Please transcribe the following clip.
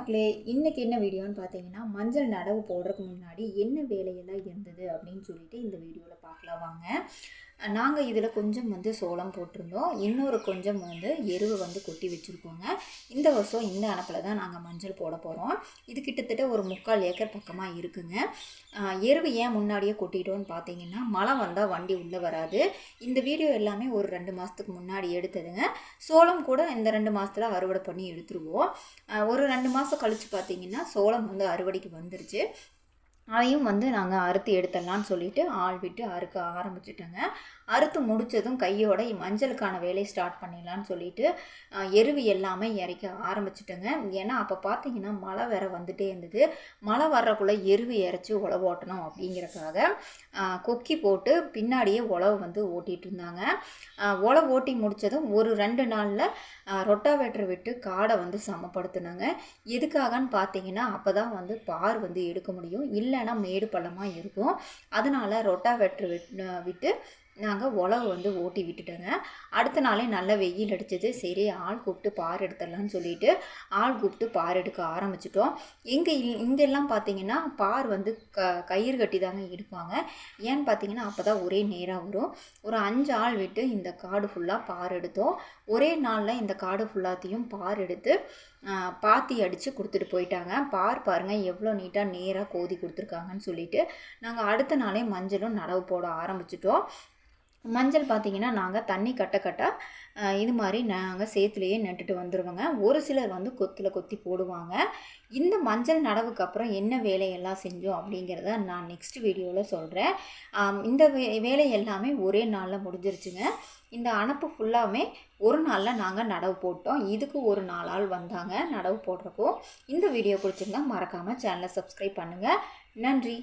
மக்களே இன்றைக்கி என்ன வீடியோன்னு பார்த்தீங்கன்னா மஞ்சள் நடவு போடுறதுக்கு முன்னாடி என்ன வேலையெல்லாம் இருந்தது அப்படின்னு சொல்லிட்டு இந்த வீடியோவில் பார்க்கலாம் வாங்க. நாங்கள் இதில் கொஞ்சம் வந்து சோளம் போட்டிருந்தோம். இன்னொரு கொஞ்சம் வந்து எருவு வந்து கொட்டி வச்சுருக்கோங்க. இந்த வருஷம் இந்த அணப்பில் தான் நாங்கள் மஞ்சள் போட போகிறோம் இது கிட்டத்தட்ட ஒரு முக்கால் ஏக்கர் பக்கமாக இருக்குங்க. எருவு ஏன் முன்னாடியே கொட்டிட்டோன்னு பார்த்தீங்கன்னா மழை வந்தால் வண்டி உள்ளே வராது. இந்த வீடியோ எல்லாமே ஒரு ரெண்டு மாதத்துக்கு முன்னாடி எடுத்ததுங்க. சோளம் கூட இந்த ரெண்டு மாதத்தில் அறுவடை பண்ணி எடுத்துருவோம். ஒரு ரெண்டு மாதம் கழித்து பார்த்தீங்கன்னா சோளம் வந்து அறுவடைக்கு வந்துருச்சு. அதையும் வந்து நாங்கள் அறுத்து எடுத்துடலான்னு சொல்லிட்டு ஆள் விட்டு அறுக்க ஆரம்பிச்சிட்டோங்க. அறுத்து முடித்ததும் கையோட மஞ்சளுக்கான வேலையை ஸ்டார்ட் பண்ணிடலான்னு சொல்லிட்டு எருவு எல்லாமே இறக்க ஆரம்பிச்சிட்டோங்க. ஏன்னா அப்போ பார்த்தீங்கன்னா மழை வேற வந்துட்டே இருந்தது. மழை வர்றக்குள்ளே எருவு இறச்சி உழவு ஓட்டணும் அப்படிங்கிறக்காக கொக்கி போட்டு பின்னாடியே உழவு வந்து ஓட்டிகிட்டு இருந்தாங்க. உழவு ஓட்டி முடித்ததும் ஒரு ரெண்டு நாளில் ரொட்டாவேட்டர் விட்டு காடை வந்து சமப்படுத்தினாங்க. எதுக்காகன்னு பார்த்தீங்கன்னா அப்போ தான் வந்து பார் வந்து எடுக்க முடியும். இல்லை இல்லைன்னா மேடு பள்ளமாக இருக்கும். அதனால் ரொட்டாவேட்டர் விட் விட்டு நாங்கள் உழவு வந்து ஓட்டி விட்டுட்டோங்க. அடுத்த நாளே நல்ல வெயில் அடிச்சது. சரி ஆள் கூப்பிட்டு பார் எடுத்துடலான்னு சொல்லிட்டு ஆள் கூப்பிட்டு பார் எடுக்க ஆரம்பிச்சிட்டோம். எங்கே இங்கெல்லாம் பார்த்தீங்கன்னா பார் வந்து க கயிறு கட்டி தாங்க எடுப்பாங்க ஏன்னு பார்த்தீங்கன்னா அப்போ தான் ஒரே நேராக வரும். ஒரு அஞ்சு ஆள் விட்டு இந்த காடு ஃபுல்லாக பார் எடுத்தோம். ஒரே நாளில் இந்த காடு ஃபுல்லாத்தையும் பார் எடுத்து பாத்தி அடித்து கொடுத்துட்டு போயிட்டாங்க. பார் பாருங்கள் எவ்வளோ நீட்டாக நேராக கோதி கொடுத்துருக்காங்கன்னு சொல்லிட்டு நாங்கள் அடுத்த நாளே மஞ்சளும் நடவு போட ஆரம்பிச்சிட்டோம். மஞ்சள் பார்த்திங்கன்னா நாங்கள் தண்ணி கட்ட கட்ட இது மாதிரி நாங்கள் சேத்துலேயே நட்டுட்டு வந்துடுவோங்க ஒரு சிலர் வந்து கொத்தில் கொத்தி போடுவாங்க. இந்த மஞ்சள் நடவுக்கு அப்புறம் என்ன வேலையெல்லாம் செஞ்சோம் அப்படிங்கிறத நான் நெக்ஸ்ட் வீடியோவில் சொல்கிறேன் இந்த வே வேலை எல்லாமே ஒரே நாளில் முடிஞ்சிருச்சுங்க. இந்த அணப்பு ஃபுல்லாமே ஒரு நாளில் நாங்கள் நடவு போட்டோம். இதுக்கு ஒரு நாளால் வந்தாங்க நடவு போடுறக்கும். இந்த வீடியோ பிடிச்சிருந்தா மறக்காமல் சேனலை சப்ஸ்கிரைப் பண்ணுங்கள் நன்றி.